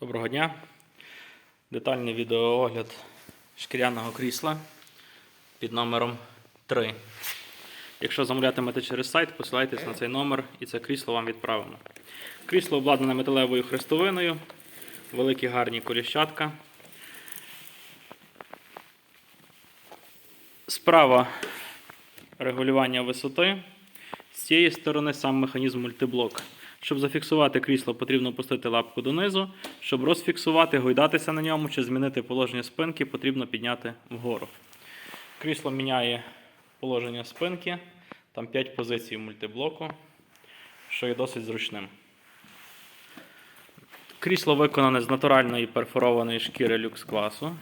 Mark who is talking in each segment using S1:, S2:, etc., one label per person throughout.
S1: Доброго дня. Детальний відеоогляд шкіряного крісла під номером 3. Якщо замовлятимете через сайт, посилайтесь на цей номер і це крісло вам відправимо. Крісло обладнане металевою хрестовиною, великі гарні коліщатка. Справа регулювання висоти. Цієї сторони сам механізм мультиблок. Щоб зафіксувати крісло, потрібно опустити лапку донизу. Щоб розфіксувати, гойдатися на ньому чи змінити положення спинки, потрібно підняти вгору. Крісло міняє положення спинки, там 5 позицій мультиблоку, що є досить зручним. Крісло виконане з натуральної перфорованої шкіри люкс класу.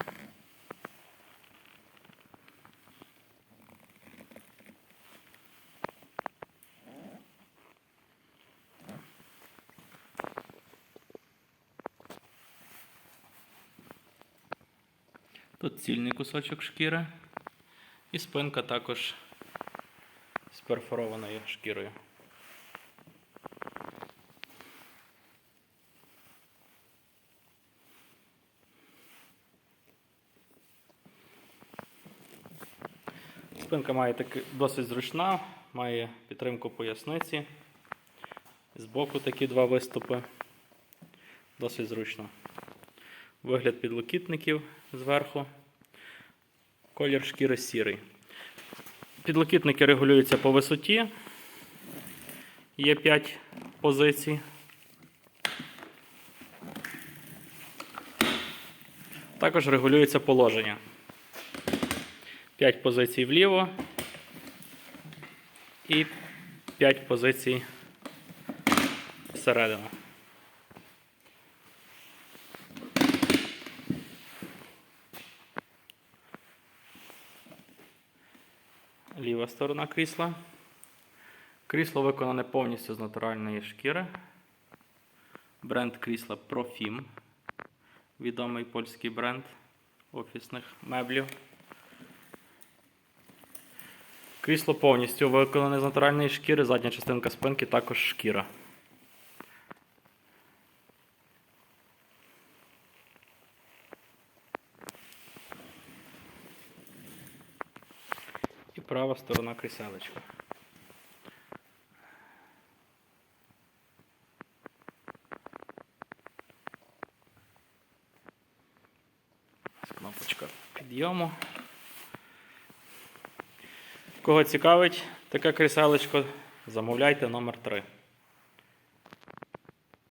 S1: Тут цільний кусочок шкіри. І спинка також з перфорованою шкірою. Спинка має таки досить зручна, має підтримку поясниці. Збоку такі два виступи. Досить зручно. Вигляд підлокітників зверху. Колір шкіри сірий. Підлокітники регулюються по висоті. Є 5 позицій. Також регулюється положення. 5 позицій вліво і 5 позицій всередину. Ліва сторона крісла. Крісло виконане повністю з натуральної шкіри. Бренд крісла Profim. Відомий польський бренд офісних меблів. Крісло повністю виконане з натуральної шкіри, задня частинка спинки також шкіра. І права сторона кріселечка. Кнопочка підйому. Кого цікавить таке кріселечко, замовляйте номер 3.